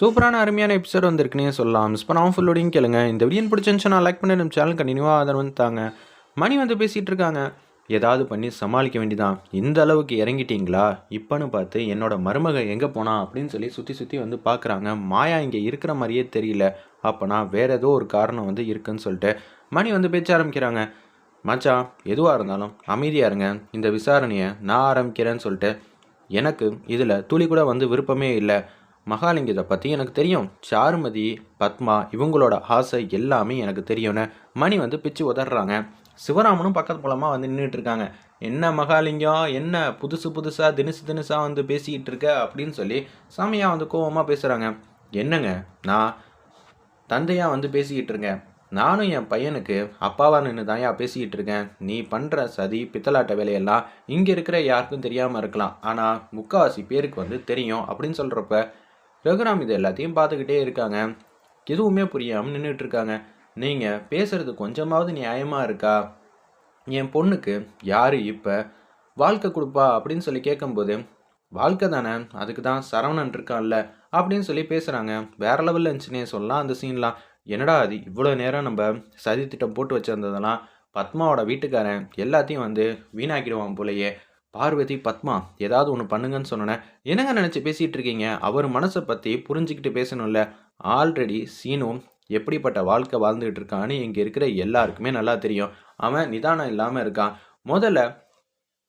சூப்பரான அருமையான எபிசோட் வந்திருக்குன்னே சொல்லலாம். மிஸ் பண்ணாமல் ஃபுல்லோடையும் கேளுங்க. இந்த வீடியோ பிடிச்சிருந்துச்சுன்னா லைக் பண்ணி நம்ம சேனல் கண்டினியூவாக ஆதரவு தாங்க. மணி வந்து பேசிகிட்டு இருக்காங்க. ஏதாவது பண்ணி சமாளிக்க வேண்டிதான். இந்த அளவுக்கு இறங்கிட்டீங்களா? இப்போன்னு பார்த்து என்னோட மருமக எங்கே போனா அப்படின்னு சொல்லி சுற்றி சுற்றி வந்து பார்க்குறாங்க மாயா இங்கே இருக்கிற மாதிரியே தெரியல. அப்போனா வேறு ஏதோ ஒரு காரணம் வந்து இருக்குன்னு சொல்லிட்டு மணி வந்து பேச்ச ஆரம்பிக்கிறாங்க. மச்சான் எதுவாக இருந்தாலும் அமைதியாக இருங்க. இந்த விசாரணையை நான் ஆரம்பிக்கிறேன்னு சொல்லிட்டு எனக்கு இதில் துளி கூட வந்து விருப்பமே இல்லை. மகாலிங்கத்தை பற்றி எனக்கு தெரியும். சாருமதி பத்மா இவங்களோட ஆசை எல்லாமே எனக்கு தெரியும்னு மணி வந்து பிச்சு உதறாங்க சிவராமனும் பக்கத்து மூலமாக வந்து நின்றுட்டு இருக்காங்க. என்ன மகாலிங்கம் என்ன புதுசு புதுசாக தினுசு தினுசாக வந்து பேசிக்கிட்டு இருக்க அப்படின்னு சொல்லி சாமியாக வந்து கோவமாக பேசுகிறாங்க என்னங்க? நான் தந்தையாக வந்து பேசிக்கிட்டு இருக்கேன். நானும் என் பையனுக்கு அப்பாவாக நின்று தான்யா பேசிக்கிட்டு இருக்கேன். நீ பண்ணுற சதி பித்தலாட்ட வேலையெல்லாம் இங்கே இருக்கிற யாருக்கும் தெரியாமல் இருக்கலாம். ஆனால் முக்காவாசி பேருக்கு வந்து தெரியும் அப்படின்னு சொல்கிறப்ப ரகுராம் இது எல்லாத்தையும் பார்த்துக்கிட்டே இருக்காங்க. எதுவுமே புரியாமல் நின்றுட்டு இருக்காங்க. நீங்கள் பேசுகிறது கொஞ்சமாவது நியாயமாக இருக்கா? என் பொண்ணுக்கு யார் இப்போ? வாழ்க்கை கொடுப்பா அப்படின்னு சொல்லி கேட்கும்போது வாழ்க்கை தானே அதுக்கு தான் சரவணன் இருக்கான்ல அப்படின்னு சொல்லி பேசுகிறாங்க வேற லெவலில் இருந்துச்சுன்னே சொல்லலாம் அந்த சீன்லாம் என்னடா அது இவ்வளோ நேரம் நம்ம சதி திட்டம் போட்டு வச்சுருந்ததெல்லாம் பத்மாவோட வீட்டுக்காரன் எல்லாத்தையும் வந்து வீணாக்கிடுவான் போலயே. பார்வதி பத்மா ஏதாவது ஒன்று பண்ணுங்கன்னு சொன்னேன் என்னங்க நினச்சி பேசிகிட்டு இருக்கீங்க? அவர் மனசை பற்றி புரிஞ்சுக்கிட்டு பேசணும்ல. ஆல்ரெடி சீனும் எப்படிப்பட்ட வாழ்க்கை வாழ்ந்துகிட்டு இருக்கான்னு இங்கே இருக்கிற எல்லாருக்குமே நல்லா தெரியும். அவன் நிதானம் இல்லாமல் இருக்கான். முதல்ல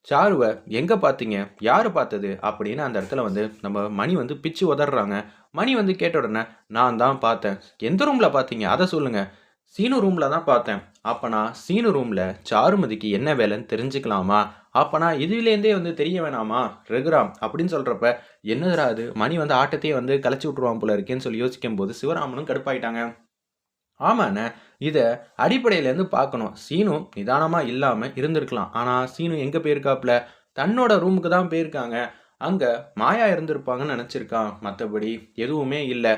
சாருவை எங்கே பார்த்தீங்க யார் பார்த்தது அப்படின்னு அந்த இடத்துல வந்து நம்ம மணி வந்து பிச்சு உதறாங்க மணி வந்து கேட்ட உடனே நான் தான் பார்த்தேன் எந்த ரூமில் பார்த்தீங்க அதை சொல்லுங்கள் சீனு ரூமில் தான் பார்த்தேன் அப்போ நான் சீனு ரூமில் சாருமதிக்கு என்ன வேலைன்னு தெரிஞ்சுக்கலாமா? அப்போனா இதுலேருந்தே வந்து தெரிய வேணாமா? ரகுராம் அப்படின்னு சொல்கிறப்ப என்னதுடா அது மணி வந்து ஆட்டத்தையே வந்து கலைச்சி விட்ருவான் போல இருக்கேன்னு சொல்லி யோசிக்கும் போது சிவராமனும் கடுப்பாயிட்டாங்க. ஆமாண்ணே இதை அடிப்படையிலேருந்து பார்க்கணும். சீனு நிதானமாக இல்லாமல் இருந்திருக்கலாம். ஆனால் சீனு எங்கே போயிருக்காப்புல தன்னோட ரூமுக்கு தான் போயிருக்காங்க. அங்கே மாயா இருந்திருப்பாங்கன்னு நினச்சிருக்கான். மற்றபடி எதுவுமே இல்லை.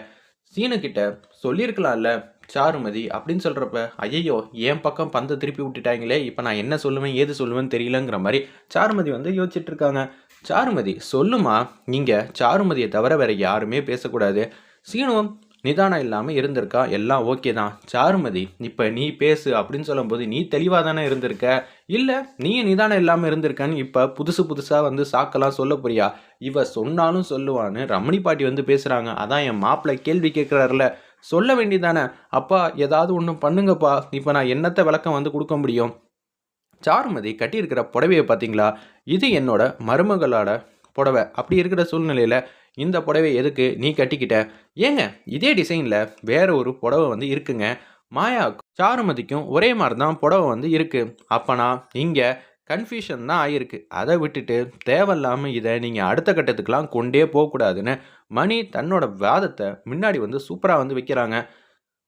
சீனுக்கிட்ட சொல்லியிருக்கலாம்ல. சாருமதி அப்படின்னு சொல்கிறப்ப ஐயோ என் பக்கம் பந்தை திருப்பி விட்டுட்டாங்களே இப்போ நான் என்ன சொல்லுவேன் ஏது சொல்லுவேன்னு தெரியலங்கிற மாதிரி சாருமதி வந்து யோசிச்சுட்டு இருக்காங்க சாருமதி சொல்லுமா? நீங்கள் சாருமதியை தவிர வேற யாருமே பேசக்கூடாது. சீனுவம் நிதானம் இல்லாமல் இருந்திருக்கா? எல்லாம் ஓகே தான். சாருமதி இப்போ நீ பேசு அப்படின்னு சொல்லும்போது நீ தெளிவாக தானே இருந்திருக்க? இல்லை நீ நிதானம் இல்லாமல் இருந்திருக்கன்னு இப்போ புதுசு புதுசாக வந்து சாக்கெல்லாம் சொல்ல போறியா? இவ சொன்னாலும் சொல்லுவான்னு ரமணி பாட்டி வந்து பேசுகிறாங்க அதான் என் மாப்பிள்ளை கேள்வி கேட்குறாருல சொல்ல வேண்டியதானே அப்பா ஏதாவது ஒன்று பண்ணுங்கப்பா. இப்போ நான் என்னத்தை விளக்கம் வந்து கொடுக்க முடியும்? சாருமதி கட்டியிருக்கிற புடவையை பார்த்தீங்களா? இது என்னோட மருமகளோட புடவை. அப்படி இருக்கிற சூழ்நிலையில் இந்த புடவை எதுக்கு நீ கட்டிக்கிட்ட? ஏங்க இதே டிசைனில் வேற ஒரு புடவை வந்து இருக்குங்க. மாயா சாருமதிக்கும் ஒரே மாதிரி தான் புடவை வந்து இருக்குது அப்போனா இங்கே கன்ஃபியூஷன் தான் ஆகிருக்கு அதை விட்டுட்டு தேவையில்லாமல் இதை நீங்கள் அடுத்த கட்டத்துக்கெலாம் கொண்டே போகக்கூடாதுன்னு மணி தன்னோட வாதத்தை முன்னாடி வந்து சூப்பராக வந்து வைக்கிறாங்க.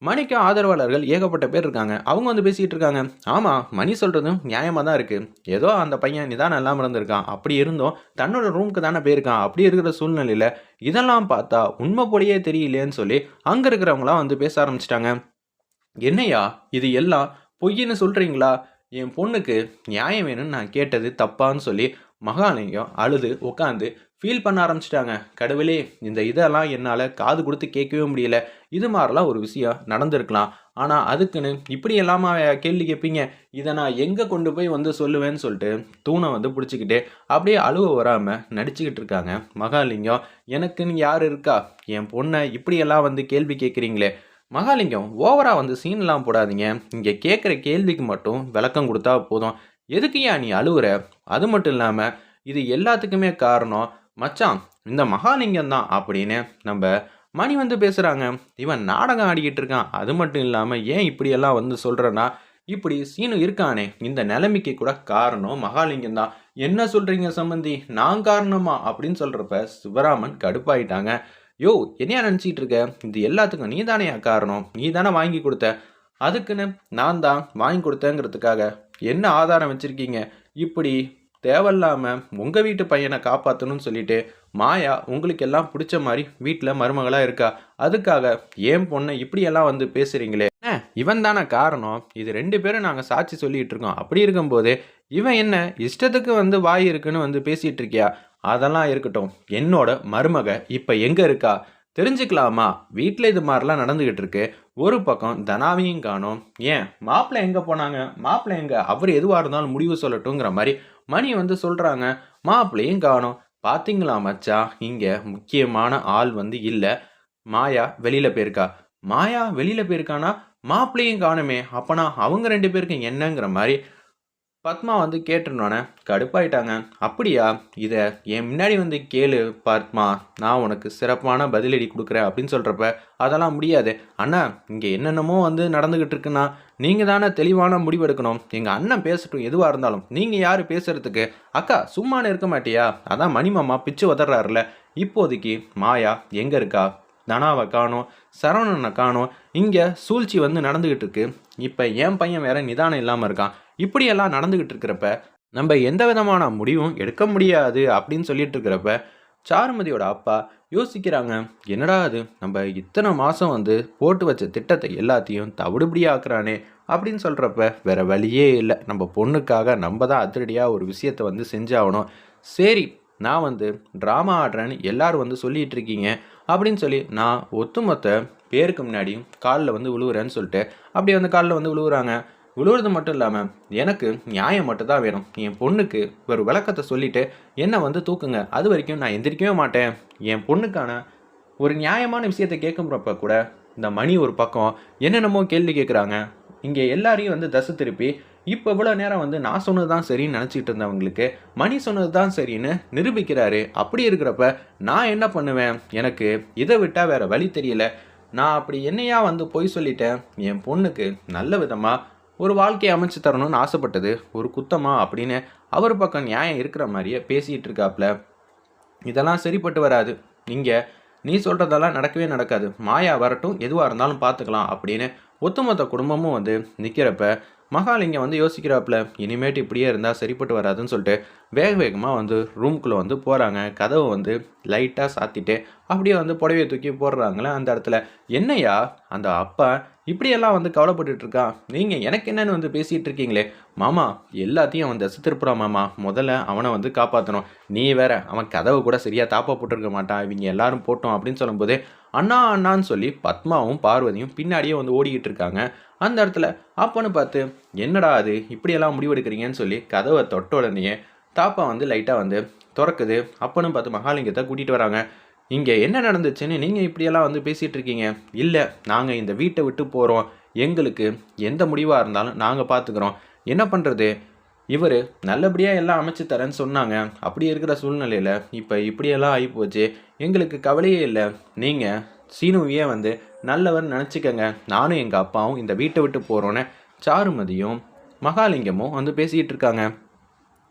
மணிக்கு ஆதரவாளர்கள் ஏகப்பட்ட பேர் இருக்காங்க. அவங்க வந்து பேசிகிட்டு இருக்காங்க. ஆமாம் மணி சொல்கிறதும் நியாயமாக தான் இருக்குது ஏதோ அந்த பையன் நிதானம் இல்லாமல் இருந்திருக்கான். அப்படி இருந்தும் தன்னோட ரூமுக்கு தானே போயிருக்கான். அப்படி இருக்கிற சூழ்நிலையில் இதெல்லாம் பார்த்தா உண்மை போலியே தெரியலையேன்னு சொல்லி அங்கே இருக்கிறவங்களாம் வந்து பேச ஆரம்பிச்சிட்டாங்க. என்னையா இது எல்லாம் பொய்ன்னு சொல்கிறீங்களா என் பொண்ணுக்கு நியாயம் வேணும்னு நான் கேட்டது தப்பான்னு சொல்லி மகாலிங்கம் அழுது உட்காந்து ஃபீல் பண்ண ஆரம்பிச்சிட்டாங்க. கடவுளே இந்த இதெல்லாம் என்னால் காது கொடுத்து கேட்கவே முடியல. இது மாதிரிலாம் ஒரு விஷயம் நடந்திருக்கலாம். ஆனால் அதுக்குன்னு இப்படி எல்லாமா கேள்வி கேட்பீங்க. இதை நான் எங்கே கொண்டு போய் வந்து சொல்லுவேன்னு சொல்லிட்டு தூணை வந்து பிடிச்சிக்கிட்டு அப்படியே அழுவ வராமல் நடிச்சுக்கிட்டு இருக்காங்க. மகாலிங்கம் எனக்குன்னு யார் இருக்கா? என் பொண்ணை இப்படியெல்லாம் வந்து கேள்வி கேட்குறீங்களே. மகாலிங்கம் ஓவராக வந்து சீன்லாம் போடாதீங்க. இங்கே கேட்குற கேள்விக்கு மட்டும் விளக்கம் கொடுத்தா போதும். எதுக்கு ஏன் நீ அழுகுற அது மட்டும் இல்லாமல் இது எல்லாத்துக்குமே காரணம் மச்சான் இந்த மகாலிங்கம் தான் அப்படின்னு நம்ம மணி வந்து பேசுகிறாங்க இவன் நாடகம் ஆடிக்கிட்டு இருக்கான். அது மட்டும் இல்லாமல் ஏன் இப்படியெல்லாம் வந்து சொல்கிறேன்னா இப்படி சீனு இருக்கானே. இந்த நிலைமைக்கு கூட காரணம் மகாலிங்கம் தான். என்ன சொல்கிறீங்க சம்பந்தி? நான் காரணமா? அப்படின்னு சொல்கிறப்ப சிவராமன் கடுப்பாயிட்டாங்க. யோ என்னையா நினச்சிக்கிட்டு இருக்க இது எல்லாத்துக்கும் நீ தானே காரணம். நீ தானே வாங்கி கொடுத்த. அதுக்குன்னு நான் தான் வாங்கி கொடுத்தேங்கிறதுக்காக என்ன ஆதாரம் வச்சுருக்கீங்க? இப்படி தேவையில்லாமல் உங்கள் வீட்டு பையனை காப்பாற்றணும்னு சொல்லிட்டு மாயா உங்களுக்கு எல்லாம் பிடிச்ச மாதிரி வீட்டில் மருமகளாக இருக்கா? அதுக்காக ஏன் பொண்ணை இப்படியெல்லாம் வந்து பேசுகிறீங்களே இவன் தானே காரணம். இது ரெண்டு பேரும் நாங்கள் சாட்சி சொல்லிகிட்டு இருக்கோம். அப்படி இருக்கும்போது இவன் என்ன இஷ்டத்துக்கு வந்து வாய் இருக்குன்னு வந்து பேசிகிட்டு இருக்கியா? அதெல்லாம் இருக்கட்டும். என்னோட மருமக இப்போ எங்கே இருக்கா? தெரிஞ்சுக்கலாமா? வீட்டில் இது மாதிரிலாம் நடந்துக்கிட்டு இருக்கு. ஒரு பக்கம் தனாவையும் காணும். ஏன்? மாப்பிள்ளை எங்கே போனாங்க? மாப்பிள்ளை எங்கே? அவர் எதுவாக இருந்தாலும் முடிவு சொல்லட்டுங்கிற மாதிரி மணி வந்து சொல்கிறாங்க மாப்பிள்ளையும் காணும். பார்த்தீங்களா மச்சா? இங்கே முக்கியமான ஆள் வந்து இல்லை. மாயா வெளியில் போயிருக்கா. மாயா வெளியில் போயிருக்கானா? மாப்பிள்ளையும் காணுமே. அப்போனா அவங்க ரெண்டு பேருக்கும் என்னங்கிற மாதிரி பத்மா வந்து கேட்டுருந்தோன்னே கடுப்பாயிட்டாங்க. அப்படியா? இதை என் முன்னாடி வந்து கேளு பத்மா. நான் உனக்கு சிறப்பான பதிலடி கொடுக்குறேன். அப்படின்னு சொல்கிறப்ப அதெல்லாம் முடியாது. அண்ணா இங்கே என்னென்னமோ வந்து நடந்துக்கிட்டு இருக்குன்னா நீங்கள் தானே தெளிவான முடிவு எடுக்கணும் எங்கள் அண்ணன் பேசட்டும் எதுவாக இருந்தாலும். நீங்கள் யார் பேசுகிறதுக்கு அக்கா சும்மானு இருக்க மாட்டியா? அதான் மணிமாமா பிச்சு உதறாருல இப்போதைக்கு மாயா எங்கே இருக்கா? தனாவை காணோம் சரவணனை காணோம். இங்கே சூழ்ச்சி வந்து நடந்துக்கிட்டு இருக்கு. இப்போ என் பையன் வேற நிதானம் இல்லாமல் இருக்கான். இப்படியெல்லாம் நடந்துக்கிட்டு இருக்கிறப்ப நம்ம எந்த விதமான முடிவும் எடுக்க முடியாது அப்படின்னு சொல்லிட்டு இருக்கிறப்ப சாருமதியோட அப்பா யோசிக்கிறாங்க என்னடா அது நம்ம இத்தனை மாதம் வந்து போட்டு வச்ச திட்டத்தை எல்லாத்தையும் தவிடுபடியாக்குறானே அப்படின்னு சொல்கிறப்ப வேற வழியே இல்லை. நம்ம பொண்ணுக்காக நம்ம தான் அதிரடியாக ஒரு விஷயத்தை வந்து செஞ்சாகணும். சரி நான் வந்து ட்ராமா ஆடுறேன்னு எல்லோரும் வந்து சொல்லிகிட்டு இருக்கீங்க அப்படின்னு சொல்லி நான் ஒத்துமொத்த பேருக்கு முன்னாடி காலில் வந்து விழுவுறேன்னு சொல்லிட்டு அப்படியே வந்து காலில் வந்து விழுவுறாங்க. விழுவுறது மட்டும் இல்லாமல் எனக்கு நியாயம் மட்டும் தான் வேணும். என் பொண்ணுக்கு ஒரு விளக்கத்தை சொல்லிவிட்டு என்னை வந்து தூக்குங்க. அது வரைக்கும் நான் எந்திரிக்கவே மாட்டேன். என் பொண்ணுக்கான ஒரு நியாயமான விஷயத்தை கேட்குறப்ப கூட இந்த மணி ஒரு பக்கம் என்னென்னமோ கேள்வி கேட்குறாங்க இங்கே எல்லாரையும் வந்து தசை திருப்பி இப்போ இவ்வளோ நேரம் வந்து நான் சொன்னது தான் சரின்னு நினச்சிட்டு இருந்தவங்களுக்கு மணி சொன்னது தான் சரின்னு நிரூபிக்கிறாரு. அப்படி இருக்கிறப்ப நான் என்ன பண்ணுவேன்? எனக்கு இதை விட்டால் வேறு வழி தெரியல. நான் அப்படி என்னையா வந்து பொய் சொல்லிட்டேன்? என் பொண்ணுக்கு நல்ல விதமாக ஒரு வாழ்க்கையை அமைச்சு தரணும்னு ஆசைப்பட்டது. ஒரு குத்தமா அப்படின்னு அவர் பக்கம் நியாயம் இருக்கிற மாதிரியே பேசிகிட்டு இருக்காப்புல இதெல்லாம் சரிப்பட்டு வராது. இங்கே நீ சொல்கிறதெல்லாம் நடக்கவே நடக்காது. மாயா வரட்டும் எதுவாக இருந்தாலும் பார்த்துக்கலாம் அப்படின்னு ஒத்துமொத்த குடும்பமும் வந்து நிற்கிறப்ப மகாலிங்கம் வந்து யோசிக்கிறாப்புல இனிமேட்டு இப்படியே இருந்தால் சரிப்பட்டு வராதுன்னு சொல்லிட்டு வேக வேகமாக வந்து ரூம்குள்ளே வந்து போகிறாங்க கதவை வந்து லைட்டாக சாத்திட்டு அப்படியே வந்து புடவையை தூக்கி போடுறாங்களே அந்த இடத்துல. என்னையா அந்த அப்பா இப்படியெல்லாம் வந்து கவலைப்பட்டுட்டு இருக்கான். நீங்கள் எனக்கு என்னன்னு வந்து பேசிகிட்டு இருக்கீங்களே. மாமா எல்லாத்தையும் அவன் தசை திருப்புறான் மாமா. முதல்ல அவனை வந்து காப்பாற்றணும் நீ வேற அவன் கதவை கூட சரியாக தாப்பா போட்டிருக்க மாட்டான். இவங்க எல்லாரும் போட்டோம் அப்படின்னு சொல்லும்போது அண்ணா அண்ணான்னு சொல்லி பத்மாவும் பார்வதியும் பின்னாடியே வந்து ஓடிக்கிட்டு இருக்காங்க. அந்த இடத்துல அப்பன்னு பார்த்து என்னடா அது? இப்படியெல்லாம் முடிவெடுக்கிறீங்கன்னு சொல்லி கதவை தொட்ட உடனே தாப்பா வந்து லைட்டாக வந்து திறக்குது. அப்பனும் பார்த்து மகாலிங்கத்தை கூட்டிகிட்டு வராங்க. இங்கே என்ன நடந்துச்சுன்னு நீங்கள் இப்படியெல்லாம் வந்து பேசிகிட்டு இருக்கீங்க? இல்லை நாங்கள் இந்த வீட்டை விட்டு போகிறோம் எங்களுக்கு எந்த முடிவாக இருந்தாலும் நாங்கள் பார்த்துக்குறோம். என்ன பண்ணுறது இவர் நல்லபடியாக எல்லாம் அமைச்சு தரேன்னு சொன்னாங்க. அப்படி இருக்கிற சூழ்நிலையில் இப்போ இப்படியெல்லாம் ஆகிப்போச்சு எங்களுக்கு கவலையே இல்லை. நீங்கள் சீனுவையே வந்து நல்லவர் நினச்சிக்கங்க. நானும் எங்கள் அப்பாவும் இந்த வீட்டை விட்டு போகிறோன்னு சாருமதியும் மகாலிங்கமும் வந்து பேசிக்கிட்டு இருக்காங்க.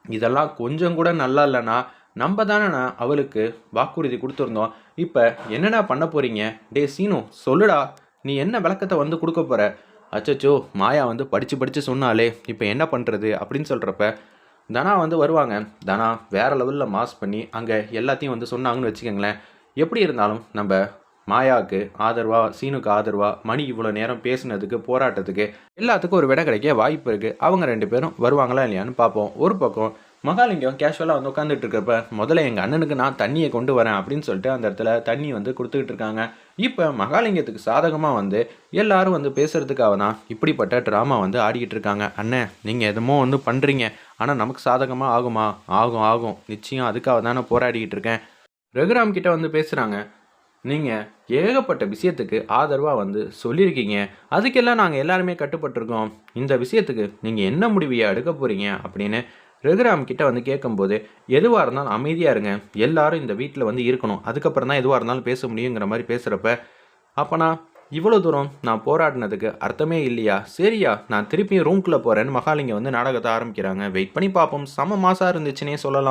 இதெல்லாம் கொஞ்சம் கூட நல்லா இல்லைன்னா நம்ம தானே அவளுக்கு வாக்குறுதி கொடுத்துருந்தோம். இப்போ என்னடா பண்ண போகிறீங்க டே சீனு சொல்லுடா. நீ என்ன விளக்கத்தை வந்து கொடுக்க போகிற அச்சோ மாயா வந்து படித்து படித்து சொன்னாலே இப்போ என்ன பண்ணுறது அப்படின்னு சொல்கிறப்ப தனா வந்து வருவாங்க. தனா வேறு லெவலில் மாஸ் பண்ணி அங்கே எல்லாத்தையும் வந்து சொன்னாங்கன்னு வச்சுக்கோங்களேன். எப்படி இருந்தாலும் நம்ம மாயாவுக்கு ஆதரவா சீனுக்கு ஆதரவா மணி இவ்வளோ நேரம் பேசுனதுக்கு போராட்டத்துக்கு எல்லாத்துக்கும் ஒரு விடை கிடைக்க வாய்ப்பு இருக்குது அவங்க ரெண்டு பேரும் வருவாங்களா இல்லையான்னு பார்ப்போம். ஒரு பக்கம் மகாலிங்கம் கேஷுவலாக வந்து உட்காந்துட்டு இருக்கப்ப முதல்ல எங்கள் அண்ணனுக்கு நான் தண்ணியை கொண்டு வரேன் அப்படின்னு சொல்லிட்டு அந்த இடத்துல தண்ணி வந்து கொடுத்துக்கிட்டு இருக்காங்க. இப்போ மகாலிங்கத்துக்கு சாதகமாக வந்து எல்லாரும் வந்து பேசுகிறதுக்காக தான் இப்படிப்பட்ட ட்ராமா வந்து ஆடிக்கிட்டு இருக்காங்க. அண்ணன் நீங்கள் எதுமோ வந்து பண்ணுறீங்க ஆனால் நமக்கு சாதகமாக ஆகுமா? ஆகும் ஆகும். நிச்சயம் அதுக்காக தானே போராடிக்கிட்டு இருக்கேன். ரகுராம் கிட்ட வந்து பேசுகிறாங்க நீங்கள் ஏகப்பட்ட விஷயத்துக்கு ஆதரவாக வந்து சொல்லியிருக்கீங்க. அதுக்கெல்லாம் நாங்கள் எல்லாருமே கட்டுப்பட்டிருக்கோம். இந்த விஷயத்துக்கு நீங்கள் என்ன முடிவையை எடுக்க போகிறீங்க அப்படின்னு ரகுராம் கிட்ட வந்து கேட்கும்போது எதுவாக இருந்தாலும் அமைதியாக இருங்க. எல்லாரும் இந்த வீட்டில் வந்து இருக்கணும். அதுக்கப்புறம் தான் எதுவாக இருந்தாலும் பேச முடியுங்கிற மாதிரி பேசுகிறப்ப அப்போனா இவ்வளோ தூரம் நான் போராடினதுக்கு அர்த்தமே இல்லையா? சரியா நான் திருப்பியும் ரூம்குள்ளே போகிறேன்னு மகாலிங்க வந்து நாடகத்தை ஆரம்பிக்கிறாங்க. வெயிட் பண்ணி பார்ப்போம். செம மாசாக இருந்துச்சுன்னே சொல்லலாம்.